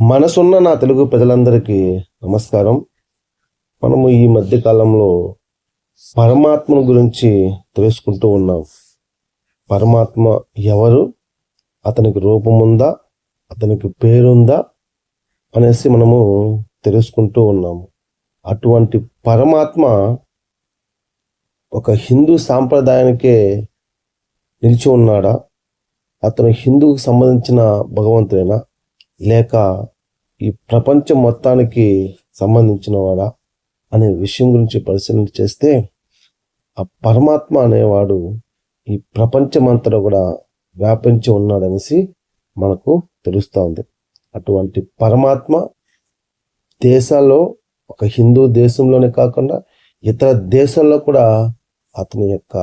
మనసున్న నా తెలుగు ప్రజలందరికీ నమస్కారం. మనము ఈ మధ్య కాలంలో పరమాత్మను గురించి తెలుసుకుంటూ ఉన్నాం. పరమాత్మ ఎవరు? అతనికి రూపం ఉందా అతనికి పేరుందా? అనేసి మనము తెలుసుకుంటూ ఉన్నాము అటువంటి పరమాత్మ ఒక హిందూ సాంప్రదాయానికే నిలిచి ఉన్నాడా? అతను హిందూకు సంబంధించిన భగవంతుడేనా? లేక ఈ ప్రపంచం మొత్తానికి సంబంధించిన వాడా అనే విషయం గురించి పరిశీలన చేస్తే ఆ పరమాత్మ అనేవాడు ఈ ప్రపంచమంతటా కూడా వ్యాపించి ఉన్నాడనేసి మనకు తెలుస్తూ ఉంది. అటువంటి పరమాత్మ దేశాల్లో ఒక హిందూ దేశంలోనే కాకుండా ఇతర దేశాల్లో కూడా అతని యొక్క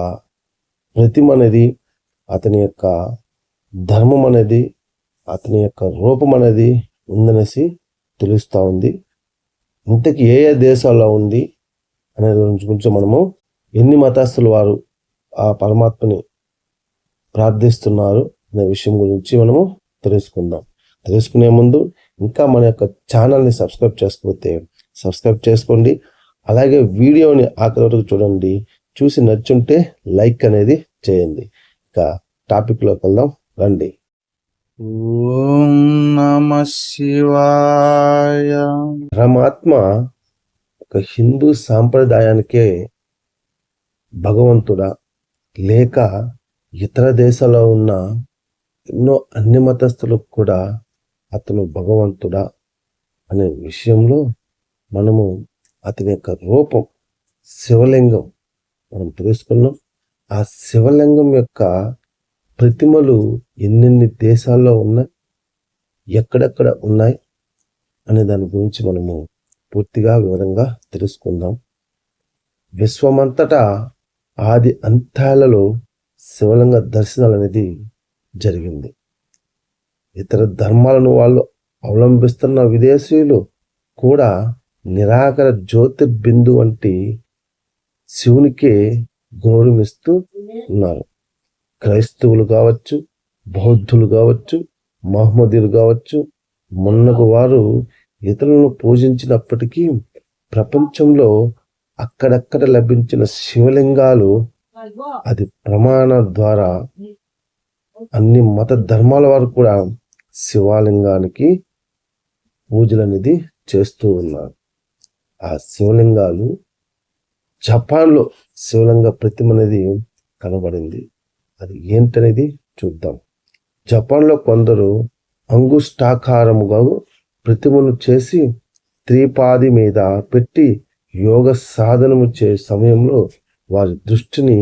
ప్రతిమ అనేది అతని యొక్క ధర్మం అనేది అతని యొక్క రూపం అనేది ఉందనేసి తెలుస్తూ ఉంది. ఇంతకీ ఏ ఏ దేశాల్లో ఉంది అనే గురించి గురించి మనము ఎన్ని మతస్థులు వారు ఆ పరమాత్మని ప్రార్థిస్తున్నారు అనే విషయం గురించి మనము తెలుసుకుందాం. తెలుసుకునే ముందు ఇంకా మన యొక్క ఛానల్ని సబ్స్క్రైబ్ చేసుకపోతే సబ్స్క్రైబ్ చేసుకోండి. అలాగే వీడియోని ఆఖరి వరకు చూడండి. చూసి నచ్చుంటే లైక్ అనేది చేయండి. ఇక టాపిక్లోకి వెళ్దాం. రండి. ఓం నమ శివాయ. పరమాత్మ ఒక హిందూ సాంప్రదాయానికే భగవంతుడా. లేక ఇతర దేశాల్లో ఉన్న ఎన్నో అన్ని మతస్థులకు కూడా అతను భగవంతుడా అనే విషయంలో మనము అతని యొక్క రూపం శివలింగం మనం తెలుసుకున్నాం. ఆ శివలింగం యొక్క ప్రతిమలు ఎన్నెన్ని దేశాల్లో ఉన్నాయి ఎక్కడెక్కడ ఉన్నాయి అనే దాని గురించి మనము పూర్తిగా వివరంగా తెలుసుకుందాం. విశ్వమంతటా ఆది అంతాలలో శివలింగ దర్శనాలు అనేది జరిగింది. ఇతర ధర్మాలను వాళ్ళు అవలంబిస్తున్న విదేశీయులు కూడా నిరాకర జ్యోతిర్బిందు వంటి శివునికే గౌరవిస్తూ ఉన్నారు. క్రైస్తవులు కావచ్చు బౌద్ధులు కావచ్చు మహమ్మదీలు కావచ్చు మొన్నకు వారు ఇతరులను పూజించినప్పటికీ ప్రపంచంలో అక్కడక్కడ లభించిన శివలింగాలు అది ప్రమాణ ద్వారా అన్ని మత ధర్మాల వారు కూడా శివలింగానికి పూజలు అనేది చేస్తూ ఉన్నారు. ఆ శివలింగాలు జపాన్లో శివలింగ ప్రతిమ అనేది కనబడింది. అది ఏంటనేది చూద్దాం. జపాన్లో కొందరు అంగుష్టాకారముగా ప్రతిమను చేసి త్రిపాది మీద పెట్టి యోగ సాధనము చే సమయంలో వారి దృష్టిని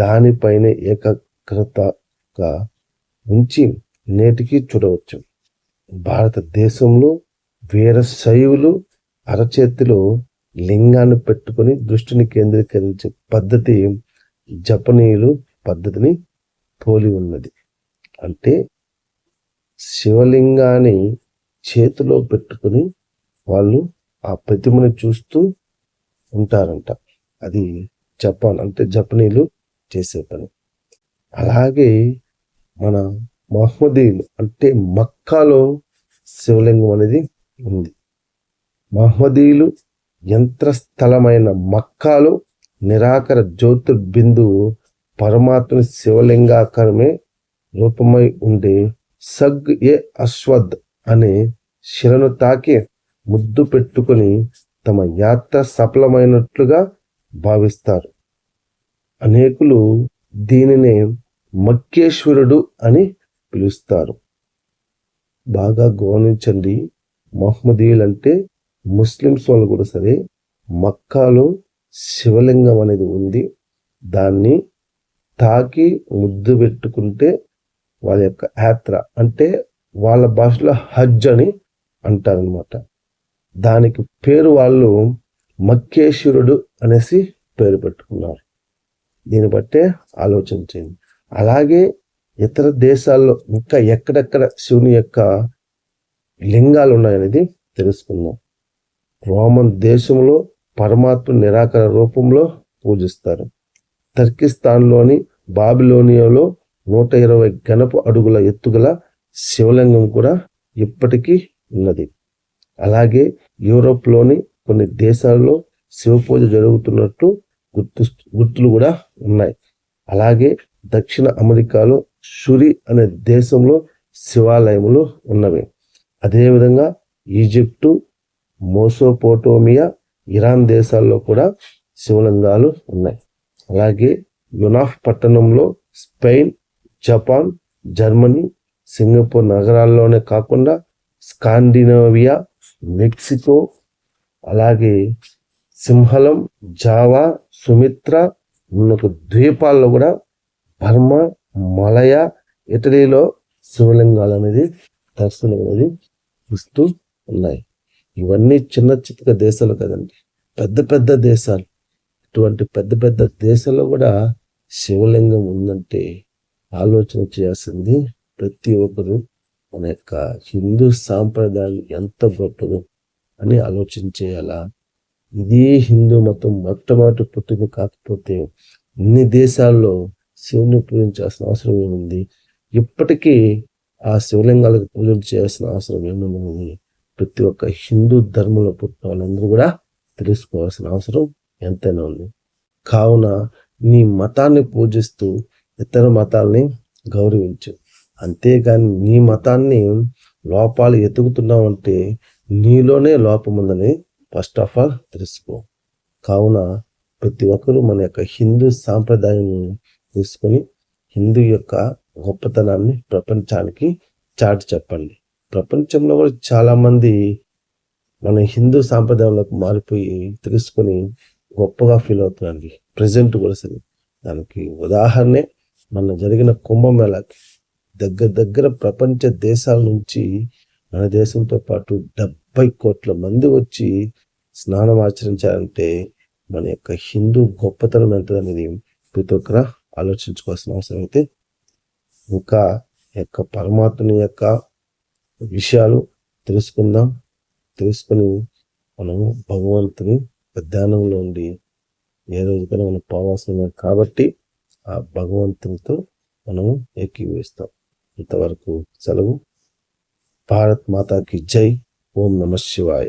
దానిపైన ఏకాగ్రతగా ఉంచి నేటికి చూడవచ్చు. భారతదేశంలో వీర శైవులు అరచేతిలో లింగాన్ని పెట్టుకొని దృష్టిని కేంద్రీకరించే పద్ధతి జపనీయులు పద్ధతిని పోలి ఉన్నది. అంటే శివలింగాన్ని చేతిలో పెట్టుకుని వాళ్ళు ఆ ప్రతిమను చూస్తూ ఉంటారంట. అది జపాన్ అంటే జపనీలు చేసే పని. అలాగే మన మహమ్మదీయులు అంటే మక్కాలో శివలింగం అనేది ఉంది. మహమ్మదీయులు యంత్రస్థలమైన మక్కాలో నిరాకర జ్యోతిర్బిందువు పరమాత్మ శివలింగాకారమే రూపమై ఉండే సగ్ ఏ అశ్వద్ అనే శిలను తాకి ముద్దు పెట్టుకుని తమ యాత్ర సఫలమైనట్లుగా భావిస్తారు. అనేకులు దీనినే మక్కేశ్వరుడు అని పిలుస్తారు. బాగా గమనించండి మహమ్మదీయులు అంటే ముస్లిమ్స్ వాళ్ళు కూడా సరే మక్కాలో శివలింగం అనేది ఉంది. దాన్ని తాకి ముద్దు పెట్టుకుంటే వాళ్ళ యొక్క యాత్ర అంటే వాళ్ళ భాషలో హజ్ అని అంటారనమాట దానికి పేరు వాళ్ళు మక్కేశ్వరుడు అనేసి పేరు పెట్టుకున్నారు. దీన్ని బట్టే ఆలోచన చేయండి. అలాగే ఇతర దేశాల్లో ఇంకా ఎక్కడెక్కడ శివుని యొక్క లింగాలు ఉన్నాయనేది తెలుసుకుందాం. రోమన్ దేశంలో పరమాత్మ నిరాకర రూపంలో పూజిస్తారు. టర్కిస్తాన్లోని బాబిలోనియాలో నూట ఇరవై గణపు అడుగుల ఎత్తుగల శివలింగం కూడా ఇప్పటికీ ఉన్నది. అలాగే యూరోప్లోని కొన్ని దేశాల్లో శివపూజ జరుగుతున్నట్టు గుర్తు గుర్తులు కూడా ఉన్నాయి. అలాగే దక్షిణ అమెరికాలో షురి అనే దేశంలో శివాలయములు ఉన్నవి. అదేవిధంగా ఈజిప్టు మోసోపోటోమియా ఇరాన్ దేశాల్లో కూడా శివలింగాలు ఉన్నాయి. అలాగే యునాఫ్ పట్టణంలో స్పెయిన్ జపాన్ జర్మనీ సింగపూర్ నగరాల్లోనే కాకుండా స్కాండినేవియా మెక్సికో అలాగే సింహలం జావా సుమిత్ర ఉన్నొక ద్వీపాల్లో కూడా బర్మా మలయ ఇటలీలో శివలింగాలు అనేది దర్శనం అనేది ఇస్తూ ఉన్నాయి. ఇవన్నీ చిన్న చిన్న దేశాలు కదండి. పెద్ద పెద్ద దేశాలు. ఇటువంటి పెద్ద పెద్ద దేశాల్లో కూడా శివలింగం ఉందంటే ఆలోచన చేయాల్సింది ప్రతి ఒక్కరు మన యొక్క హిందూ సాంప్రదాయం ఎంత గొప్పదో అని ఆలోచన చేయాలా? ఇదే హిందూ మతం మొట్టమొదటి పుట్టుక కాకపోతే ఇన్ని దేశాల్లో శివుని పూజించాల్సిన అవసరం ఏముంది? ఇప్పటికీ ఆ శివలింగాలకు పూజలు చేయాల్సిన అవసరం ఏముంది? ప్రతి ఒక్క హిందూ ధర్మంలో పుట్టిన వాళ్ళందరూ కూడా తెలుసుకోవాల్సిన అవసరం ఎంతైనా ఉంది. కావున నీ మతాన్ని పూజిస్తూ ఇతర మతాల్ని గౌరవించు. అంతేగాని నీ మతాన్ని లోపాలు ఎతుకుతున్నావంటే నీలోనే లోపం ఉందని ఫస్ట్ ఆఫ్ ఆల్ తెలుసుకో. కావున ప్రతి ఒక్కరూ మన యొక్క హిందూ సాంప్రదాయం తీసుకొని హిందూ యొక్క గొప్పతనాన్ని ప్రపంచానికి చాటి చెప్పండి. ప్రపంచంలో కూడా చాలామంది మన హిందూ సాంప్రదాయంలోకి మారిపోయి తెలుసుకొని గొప్పగా ఫీల్ అవుతున్నానికి ప్రజెంట్ కూడా సరే. దానికి ఉదాహరణే మన జరిగిన కుంభమేళాకి దగ్గర దగ్గర ప్రపంచ దేశాల నుంచి మన దేశంతో పాటు డెబ్బై కోట్ల మంది వచ్చి స్నానం ఆచరించారంటే మన యొక్క హిందూ గొప్పతనం ఎంతదనేది ప్రతి ఒక్కరు ఆలోచించుకోవాల్సిన అవసరం అయితే ఇంకా యొక్క పరమాత్మని యొక్క విషయాలు తెలుసుకుందాం. తెలుసుకుని మనము భగవంతుని ధ్యానంలో ఉండి ఏ రోజుకైనా మనం పోవాల్సిన కాబట్టి ఆ భగవంతునితో మనము ఏకీవేస్తాం ఇంతవరకు సెలవు. భారత్ మాతాకి జై. ఓం నమ శివాయ.